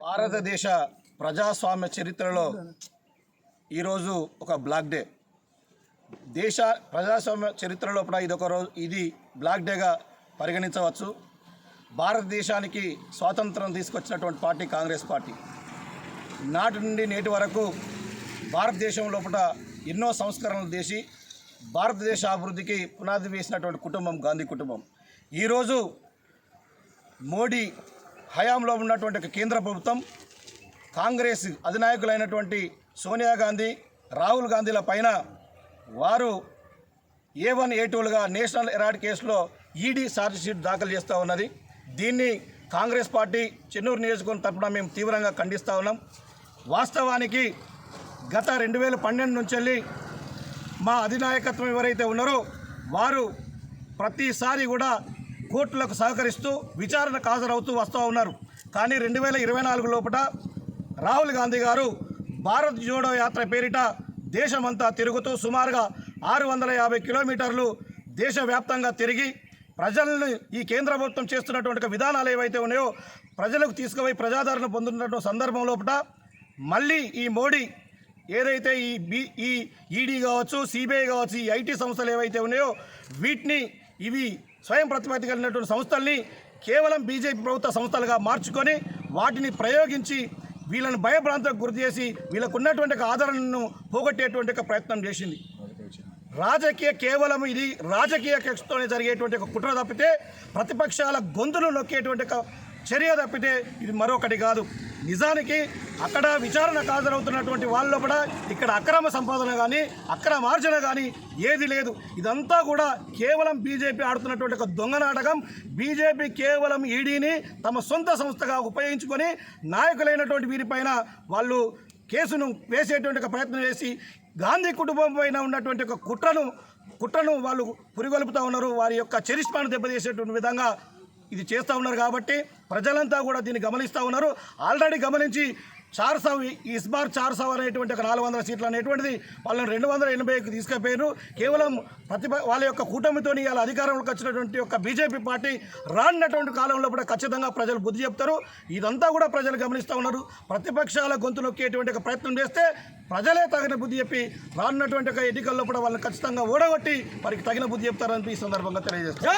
భారతదేశ ప్రజాస్వామ్య చరిత్రలో ఈరోజు ఒక బ్లాక్ డే. దేశ ప్రజాస్వామ్య చరిత్రలో కూడా ఇది ఒక రోజు ఇది బ్లాక్ డేగా పరిగణించవచ్చు. భారతదేశానికి స్వాతంత్రం తీసుకొచ్చినటువంటి పార్టీ కాంగ్రెస్ పార్టీ. నాటి నుండి నేటి వరకు భారతదేశం లోపల ఎన్నో సంస్కరణలు చేసి భారతదేశ అభివృద్ధికి పునాది వేసినటువంటి కుటుంబం గాంధీ కుటుంబం. ఈరోజు మోడీ హయాంలో ఉన్నటువంటి కేంద్ర ప్రభుత్వం కాంగ్రెస్ అధినాయకులైనటువంటి సోనియా గాంధీ రాహుల్ గాంధీల పైన వారు ఏ వన్ ఏ టూలుగా నేషనల్ ఎరాడ్ కేసులో ఈడీ షీట్ దాఖలు చేస్తూ ఉన్నది. దీన్ని కాంగ్రెస్ పార్టీ చెన్నూరు నియోజకవర్గం తరపున మేము తీవ్రంగా ఖండిస్తూ ఉన్నాం. వాస్తవానికి గత రెండు వేల పన్నెండు నుంచి వెళ్ళి మా అధినాయకత్వం ఎవరైతే ఉన్నారో వారు ప్రతిసారి కూడా కోర్టులకు సహకరిస్తూ విచారణకు హాజరవుతూ వస్తూ ఉన్నారు. కానీ రెండు వేల ఇరవై నాలుగు లోపల రాహుల్ గాంధీ గారు భారత్ జోడో యాత్ర పేరిట దేశమంతా తిరుగుతూ సుమారుగా ఆరు వందల యాభై కిలోమీటర్లు దేశవ్యాప్తంగా తిరిగి ప్రజలను ఈ కేంద్ర ప్రభుత్వం చేస్తున్నటువంటి విధానాలు ఏవైతే ఉన్నాయో ప్రజలకు తీసుకుపోయి ప్రజాదరణ పొందుతున్నటువంటి సందర్భం లోపల మళ్ళీ ఈ మోడీ ఏదైతే ఈ బి ఈ ఈడీ కావచ్చు సిబిఐ కావచ్చు ఈ ఐటీ సంస్థలు ఏవైతే ఉన్నాయో వీటిని ఇవి స్వయం ప్రతిపత్తి కలిగినటువంటి సంస్థల్ని కేవలం బీజేపీ ప్రభుత్వ సంస్థలుగా మార్చుకొని వాటిని ప్రయోగించి వీళ్ళని భయభ్రాంతకు గురి చేసి వీళ్ళకు ఉన్నటువంటి ఒక ఆదరణను పోగొట్టేటువంటి ఒక ప్రయత్నం చేసింది. రాజకీయ కేవలం ఇది రాజకీయ కక్షతోనే జరిగేటువంటి ఒక కుట్ర తప్పితే ప్రతిపక్షాల గొంతులు నొక్కేటువంటి ఒక చర్య తప్పితే ఇది మరొకటి కాదు. నిజానికి అక్కడ విచారణకు హాజరవుతున్నటువంటి వాళ్ళలో కూడా ఇక్కడ అక్రమ సంపాదన కానీ అక్రమార్జన కానీ ఏది లేదు. ఇదంతా కూడా కేవలం బీజేపీ ఆడుతున్నటువంటి ఒక దొంగ నాటకం. బీజేపీ కేవలం ఈడీని తమ సొంత సంస్థగా ఉపయోగించుకొని నాయకులైనటువంటి వీరిపైన వాళ్ళు కేసును వేసేటువంటి ఒక ప్రయత్నం చేసి గాంధీ కుటుంబం పైన ఉన్నటువంటి ఒక కుట్రను కుట్రను వాళ్ళు పురిగొలుపుతూ ఉన్నారు. వారి యొక్క చరిష్మాను దెబ్బతీసేటువంటి విధంగా ఇది చేస్తూ ఉన్నారు కాబట్టి ప్రజలంతా కూడా దీన్ని గమనిస్తూ ఉన్నారు. ఆల్రెడీ గమనించి చార్సవ్ ఇస్బార్ బార్ చార్సావ్ అనేటువంటి ఒక నాలుగు వందల సీట్లు అనేటువంటిది వాళ్ళని రెండు వందల ఎనభైకి తీసుకుపోయారు కేవలం ప్రతిభ వాళ్ళ యొక్క కూటమితో ఇవాళ అధికారంలోకి వచ్చినటువంటి ఒక బీజేపీ పార్టీ రానున్నటువంటి కాలంలో కూడా ఖచ్చితంగా ప్రజలు బుద్ధి చెప్తారు. ఇదంతా కూడా ప్రజలు గమనిస్తూ ఉన్నారు. ప్రతిపక్షాల గొంతు నొక్కేటువంటి ఒక ప్రయత్నం చేస్తే ప్రజలే తగిన బుద్ధి చెప్పి రానున్నటువంటి ఒక ఎన్నికల్లో కూడా వాళ్ళని ఖచ్చితంగా ఓడగొట్టి వారికి తగిన బుద్ధి చెప్తారని ఈ సందర్భంగా తెలియజేస్తారు